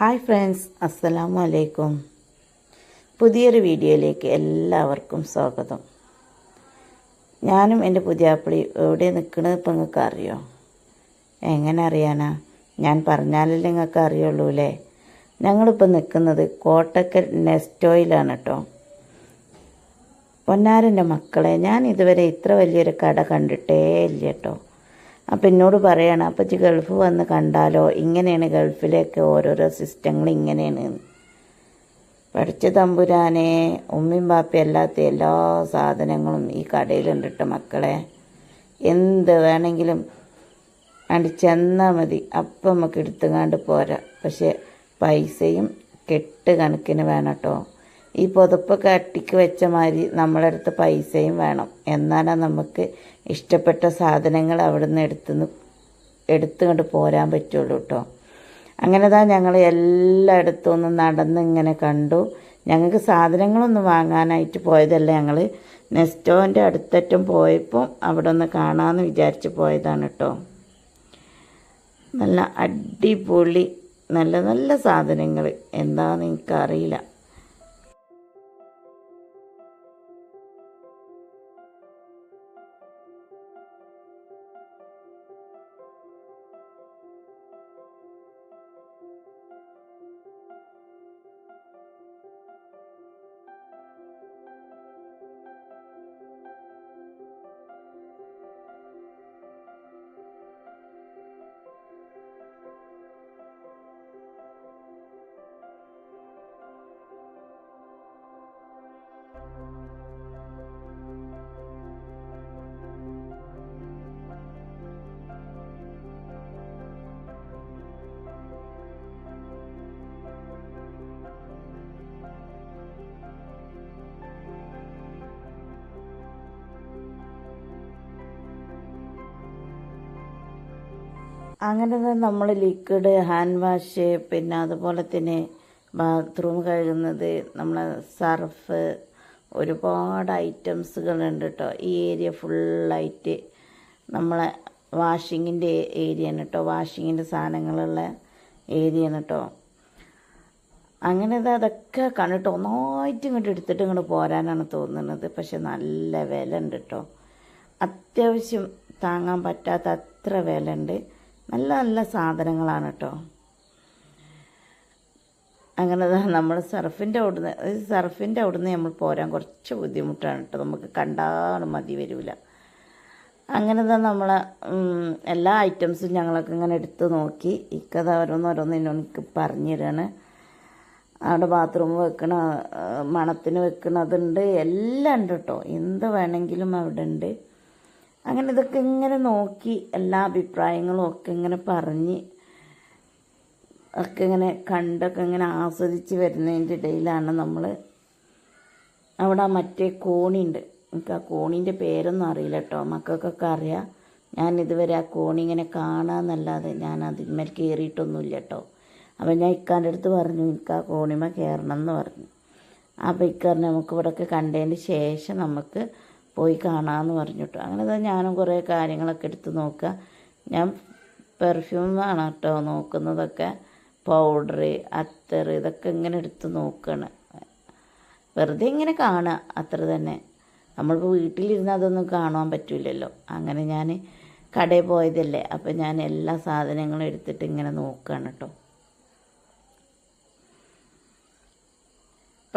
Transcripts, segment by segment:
Hi friends അസ്സലാമു അലൈക്കും പുതിയൊരു വീഡിയോയിലേക്ക് എല്ലാവർക്കും സ്വാഗതം. ഞാനും എന്റെ പുതിയാപ്പിളി എവിടെ നിൽക്കണത് ഇപ്പം നിങ്ങൾക്ക് അറിയോ? എങ്ങനെ അറിയാനാ? ഞാൻ പറഞ്ഞാലല്ലേ നിങ്ങൾക്ക് അറിയുള്ളൂ അല്ലേ? ഞങ്ങളിപ്പോൾ നിൽക്കുന്നത് കോട്ടക്കൽ നെസ്റ്റോയിലാണ് കേട്ടോ. പൊന്നാരന്റെ മക്കളെ ഞാൻ ഇതുവരെ ഇത്ര വലിയൊരു കട കണ്ടിട്ടേ ഇല്ല കേട്ടോ. അപ്പം എന്നോട് പറയണം അപ്പച്ചി ഗൾഫ് വന്ന് കണ്ടാലോ? ഇങ്ങനെയാണ് ഗൾഫിലൊക്കെ ഓരോരോ സിസ്റ്റങ്ങൾ ഇങ്ങനെയാണ്. പഠിച്ച തമ്പുരാനെ ഉമ്മയും ബാപ്പയും അല്ലാത്ത എല്ലാ സാധനങ്ങളും ഈ കടയിലുണ്ട് കേട്ടോ മക്കളെ. എന്ത് വേണമെങ്കിലും അണ്ടി ചെന്നാൽ മതി. അപ്പം നമുക്ക് എടുത്തുകാണ്ട് പോരാ. പക്ഷേ പൈസയും കെട്ട് കണക്കിന് വേണം കേട്ടോ ഈ പുതപ്പ് കട്ടിക്ക് വെച്ച മാതിരി നമ്മളെ അടുത്ത് പൈസയും വേണം. എന്നാലേ നമുക്ക് ഇഷ്ടപ്പെട്ട സാധനങ്ങൾ അവിടെ നിന്ന് എടുത്തുനിന്ന് എടുത്തുകൊണ്ട് പോരാൻ പറ്റുള്ളൂ കേട്ടോ അങ്ങനെ താ ഞങ്ങൾ എല്ലായിടത്തും ഒന്ന് നടന്ന് ഇങ്ങനെ കണ്ടു. ഞങ്ങൾക്ക് സാധനങ്ങളൊന്നും വാങ്ങാനായിട്ട് പോയതല്ല. ഞങ്ങൾ നെസ്റ്റോന്റെ അടുത്തറ്റം പോയപ്പോൾ അവിടെ ഒന്ന് കാണാമെന്ന് വിചാരിച്ച് പോയതാണ് കേട്ടോ നല്ല അടിപൊളി നല്ല നല്ല സാധനങ്ങൾ എന്താണെന്ന് എനിക്കറിയില്ല. അങ്ങനെ തന്നെ നമ്മൾ ലിക്വിഡ് ഹാൻഡ് വാഷ് പിന്നെ അതുപോലെ തന്നെ ബാത്റൂം കഴുകുന്നത് നമ്മളെ സർഫ് ഒരുപാട് ഐറ്റംസുകളുണ്ട് കേട്ടോ ഈ ഏരിയ ഫുള്ളായിട്ട് നമ്മളെ വാഷിങ്ങിന്റെ ഏരിയയാണ് കേട്ടോ വാഷിങ്ങിന്റെ സാധനങ്ങളുള്ള ഏരിയയാണ് കേട്ടോ അങ്ങനെ അതൊക്കെ കണ്ടിട്ട് ഒന്നായിട്ട് ഇങ്ങോട്ട് എടുത്തിട്ട് ഇങ്ങോട്ട് പോരാനാണ് തോന്നുന്നത്. പക്ഷെ നല്ല വില ഉണ്ട് കേട്ടോ അത്യാവശ്യം താങ്ങാൻ പറ്റാത്ത അത്ര വില ഉണ്ട്. നല്ല നല്ല സാധനങ്ങളാണ് കേട്ടോ അങ്ങനെ നമ്മൾ സർഫിന്റെ അവിടുന്ന് സർഫിന്റെ അവിടുന്ന് നമ്മൾ പോരാൻ കുറച്ച് ബുദ്ധിമുട്ടാണ് കേട്ടോ നമുക്ക് കണ്ടാണ് മതി വരില്ല അങ്ങനെ തന്നെ നമ്മൾ എല്ലാ ഐറ്റംസും ഞങ്ങളൊക്കെ ഇങ്ങനെ എടുത്ത് നോക്കി. ഇക്കഥ ഓരോന്നോരോന്ന് എനിക്ക് പറഞ്ഞു തരാണ്. അവിടെ ബാത്റൂം വെക്കണ മണത്തിന് വെക്കണതുണ്ട് എല്ലാം ഉണ്ട് കേട്ടോ എന്ത് വേണമെങ്കിലും അവിടെ ഉണ്ട്. അങ്ങനെ ഇതൊക്കെ ഇങ്ങനെ നോക്കി എല്ലാ അഭിപ്രായങ്ങളും ഒക്കെ ഇങ്ങനെ പറഞ്ഞ് ഒക്കെ ഇങ്ങനെ കണ്ടൊക്കെ ഇങ്ങനെ ആസ്വദിച്ച് വരുന്നതിന്റെ ഇടയിലാണ് നമ്മൾ അവിടെ മറ്റേ കോണിയുണ്ട്. എനിക്ക് ആ കോണീന്റെ പേരൊന്നും അറിയില്ല കേട്ടോ. മക്കൾക്കൊക്കെ അറിയാം. ഞാൻ ഇതുവരെ ആ കോണി ഇങ്ങനെ കാണാമെന്നല്ലാതെ ഞാൻ അതിന്മേൽ കയറിയിട്ടൊന്നുമില്ല കേട്ടോ. അപ്പം ഞാൻ ഇക്കാന്റെ അടുത്ത് പറഞ്ഞു എനിക്ക് ആ കോണിമ കയറണം എന്ന് പറഞ്ഞു. അപ്പോൾ ഇക്കാരൻ നമുക്ക് ഇവിടെയൊക്കെ കണ്ടതിന് ശേഷം നമുക്ക് പോയി കാണാമെന്ന് പറഞ്ഞിട്ടു. അങ്ങനെ ഞാനും കുറേ കാര്യങ്ങളൊക്കെ എടുത്ത് നോക്കുക. ഞാൻ പെർഫ്യൂമാണ് കേട്ടോ നോക്കുന്നതൊക്കെ. പൗഡർ അത്തർ ഇതൊക്കെ ഇങ്ങനെ എടുത്ത് നോക്കുകയാണ് വെറുതെ ഇങ്ങനെ കാണുക അത്ര തന്നെ. നമ്മളിപ്പോൾ വീട്ടിലിരുന്ന് അതൊന്നും കാണാൻ പറ്റില്ലല്ലോ അങ്ങനെ ഞാൻ കടയിൽ പോയതല്ലേ. അപ്പം ഞാൻ എല്ലാ സാധനങ്ങളും എടുത്തിട്ട് ഇങ്ങനെ നോക്കുകയാണ് കേട്ടോ.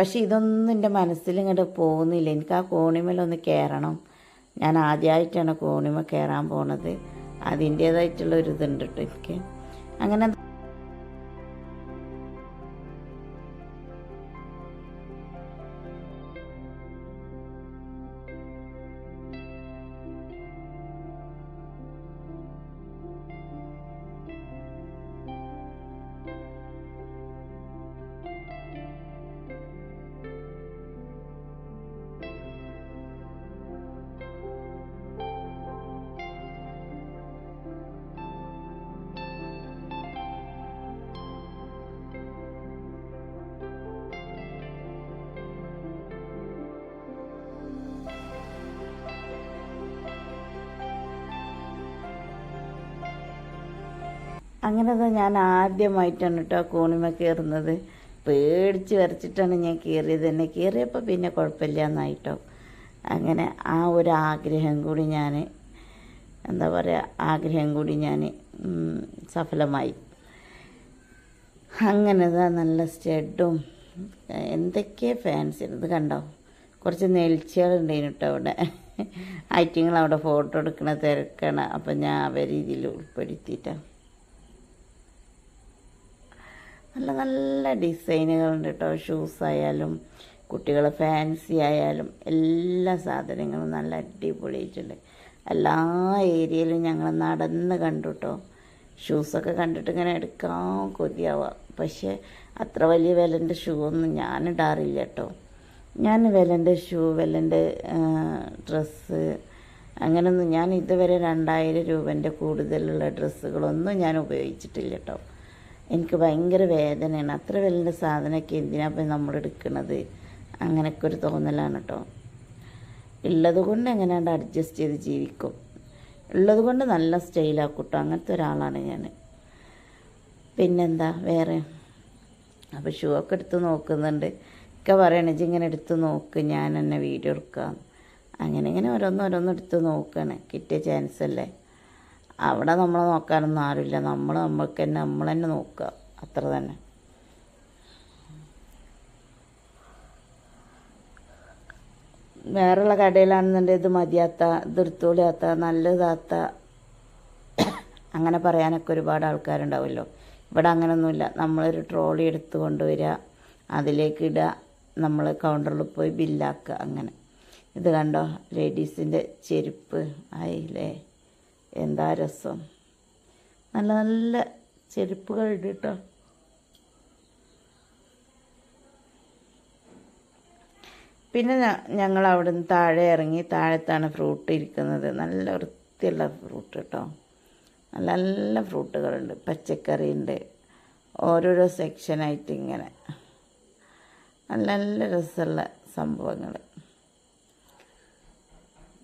പക്ഷെ ഇതൊന്നും എന്റെ മനസ്സിൽ ഇങ്ങോട്ട് പോകുന്നില്ല. എനിക്ക് ആ കോണിമേലൊന്ന് കയറണം. ഞാൻ ആദ്യമായിട്ടാണ് കോണിമ കയറാൻ പോണത്. അതിന്റേതായിട്ടുള്ള ഒരു ഇതുണ്ട് കേട്ടോ എനിക്ക്. അങ്ങനെ അങ്ങനെ ഞാൻ ആദ്യമായിട്ടാണ് കേട്ടോ കോണിമ കയറുന്നത്. പേടിച്ച് വരച്ചിട്ടാണ് ഞാൻ കയറിയത്. തന്നെ കയറിയപ്പോൾ പിന്നെ കുഴപ്പമില്ല എന്നായിട്ടോ അങ്ങനെ ആ ഒരു ആഗ്രഹം കൂടി ഞാൻ എന്താ പറയുക ആഗ്രഹം കൂടി ഞാൻ സഫലമായി. അങ്ങനെ ഇതാ നല്ല സ്റ്റെഡും എന്തൊക്കെ ഫാൻസി ഇത് കണ്ടോ? കുറച്ച് നെൽച്ചകളുണ്ടായിരുന്നു കേട്ടോ അവിടെ. ഐറ്റിങ്ങൾ അവിടെ ഫോട്ടോ എടുക്കണ തിരക്കണം. അപ്പം ഞാൻ അവരീതിയിൽ ഉൾപ്പെടുത്തിയിട്ടാണ് നല്ല നല്ല ഡിസൈനുകളുണ്ട് കേട്ടോ. ഷൂസ് ആയാലും കുട്ടികളെ ഫാൻസി ആയാലും എല്ലാ സാധനങ്ങളും നല്ല അടിപൊളിയായിട്ടുണ്ട്. എല്ലാ ഏരിയയിലും ഞങ്ങൾ നടന്ന് കണ്ടു കേട്ടോ ഷൂസൊക്കെ കണ്ടിട്ട് ഇങ്ങനെ എടുക്കാൻ കൊതിയാവുക പക്ഷേ അത്ര വലിയ വിലന്റെ ഷൂ ഒന്നും ഞാൻ ഇടാറില്ല കേട്ടോ ഞാൻ വിലന്റെ ഷൂ വിലന്റെ ഡ്രസ്സ് അങ്ങനെയൊന്നും ഞാൻ ഇതുവരെ രണ്ടായിരം രൂപന്റെ കൂടുതലുള്ള ഡ്രസ്സുകളൊന്നും ഞാൻ ഉപയോഗിച്ചിട്ടില്ല കേട്ടോ എനിക്ക് ഭയങ്കര വേദനയാണ്. അത്ര വലിയ സാധനമൊക്കെ എന്തിനാ പോയി നമ്മൾ എടുക്കുന്നത് അങ്ങനെയൊക്കെ ഒരു തോന്നലാണ് കേട്ടോ ഉള്ളത് കൊണ്ട് എങ്ങനെയാണ്ട് അഡ്ജസ്റ്റ് ചെയ്ത് ജീവിക്കും. ഉള്ളത് കൊണ്ട് നല്ല സ്റ്റൈലാക്കും കേട്ടോ. അങ്ങനത്തെ ഒരാളാണ് ഞാൻ പിന്നെന്താ? വേറെ? അപ്പോൾ ഷൂ ഒക്കെ എടുത്ത് നോക്കുന്നുണ്ട്. ഒക്കെ പറയണേ ഇങ്ങനെ എടുത്ത് നോക്ക്. ഞാൻ എന്നെ വീഡിയോ എടുക്കാം. അങ്ങനെ ഇങ്ങനെ ഓരോന്ന് ഓരോന്ന് എടുത്ത് നോക്കണേ. കിട്ടിയ ചാൻസ് അല്ലേ? അവിടെ നമ്മളെ നോക്കാനൊന്നും ആരുമില്ല. നമ്മൾ നമ്മൾക്ക് തന്നെ നമ്മൾ തന്നെ നോക്കുക. അത്ര തന്നെ. വേറെയുള്ള കടയിലാണെന്നുണ്ടെങ്കിൽ ഇത് മതിയാത്ത ഇത് എടുത്തോളിയാത്ത നല്ലതാത്ത അങ്ങനെ പറയാനൊക്കെ ഒരുപാട് ആൾക്കാരുണ്ടാവുമല്ലോ. ഇവിടെ അങ്ങനെയൊന്നുമില്ല നമ്മളൊരു ട്രോളി എടുത്തു കൊണ്ടുവരിക അതിലേക്ക് ഇടുക നമ്മൾ കൗണ്ടറിൽ പോയി ബില്ലാക്കുക അങ്ങനെ. ഇത് കണ്ടോ? ലേഡീസിന്റെ ചെരുപ്പ് ആയില്ലേ? എന്താ രസം? നല്ല നല്ല ചെരുപ്പുകൾ കേട്ടോ പിന്നെ ഞങ്ങൾ അവിടുന്ന് താഴെ ഇറങ്ങി താഴത്താണ് ഫ്രൂട്ട് ഇരിക്കുന്നത്. നല്ല വൃത്തിയുള്ള ഫ്രൂട്ട് കേട്ടോ നല്ല നല്ല ഫ്രൂട്ടുകളുണ്ട് പച്ചക്കറി ഉണ്ട്. ഓരോരോ സെക്ഷനായിട്ട് ഇങ്ങനെ. നല്ല നല്ല രസമുള്ള സംഭവങ്ങൾ.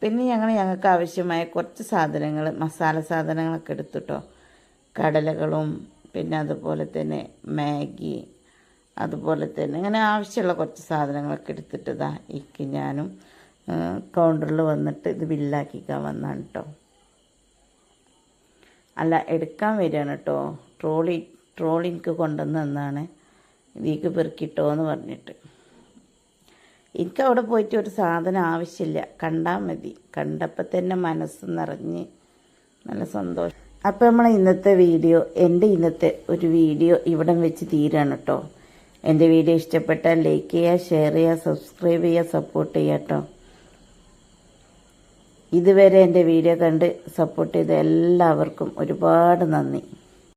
പിന്നെ ഞങ്ങൾ ഞങ്ങൾക്ക് ആവശ്യമായ കുറച്ച് സാധനങ്ങൾ മസാല സാധനങ്ങളൊക്കെ എടുത്തിട്ടോ. കടലകളും പിന്നെ അതുപോലെ തന്നെ മാഗി അതുപോലെ തന്നെ അങ്ങനെ ആവശ്യമുള്ള കുറച്ച് സാധനങ്ങളൊക്കെ എടുത്തിട്ട് ഇക്ക് ഞാനും കൗണ്ടറിൽ വന്നിട്ട് ഇത് ബില്ലാക്കിക്കാൻ വന്നാണ് കേട്ടോ അല്ല എടുക്കാൻ വരികയാണ് കേട്ടോ ട്രോളി ട്രോളിക്ക് കൊണ്ടുവന്നാണ് കൊണ്ടുവന്ന് തന്നാണ്. ഇതിക്ക് പെറുക്കിട്ടോ എന്ന് പറഞ്ഞിട്ട്. എനിക്ക് അവിടെ പോയിട്ട് ഒരു സാധനം ആവശ്യമില്ല. കണ്ടാൽ മതി. കണ്ടപ്പോൾ തന്നെ മനസ്സ് നിറഞ്ഞ് നല്ല സന്തോഷം. അപ്പോൾ നമ്മളെ ഇന്നത്തെ വീഡിയോ എന്റെ ഇന്നത്തെ ഒരു വീഡിയോ ഇവിടം വെച്ച് തീരാണ് കേട്ടോ. എന്റെ വീഡിയോ ഇഷ്ടപ്പെട്ടാൽ ലൈക്ക് ചെയ്യുക ഷെയർ ചെയ്യുക സബ്സ്ക്രൈബ് ചെയ്യുക സപ്പോർട്ട് ചെയ്യുക കേട്ടോ. ഇതുവരെ എന്റെ വീഡിയോ കണ്ട് സപ്പോർട്ട് ചെയ്ത എല്ലാവർക്കും ഒരുപാട് നന്ദി.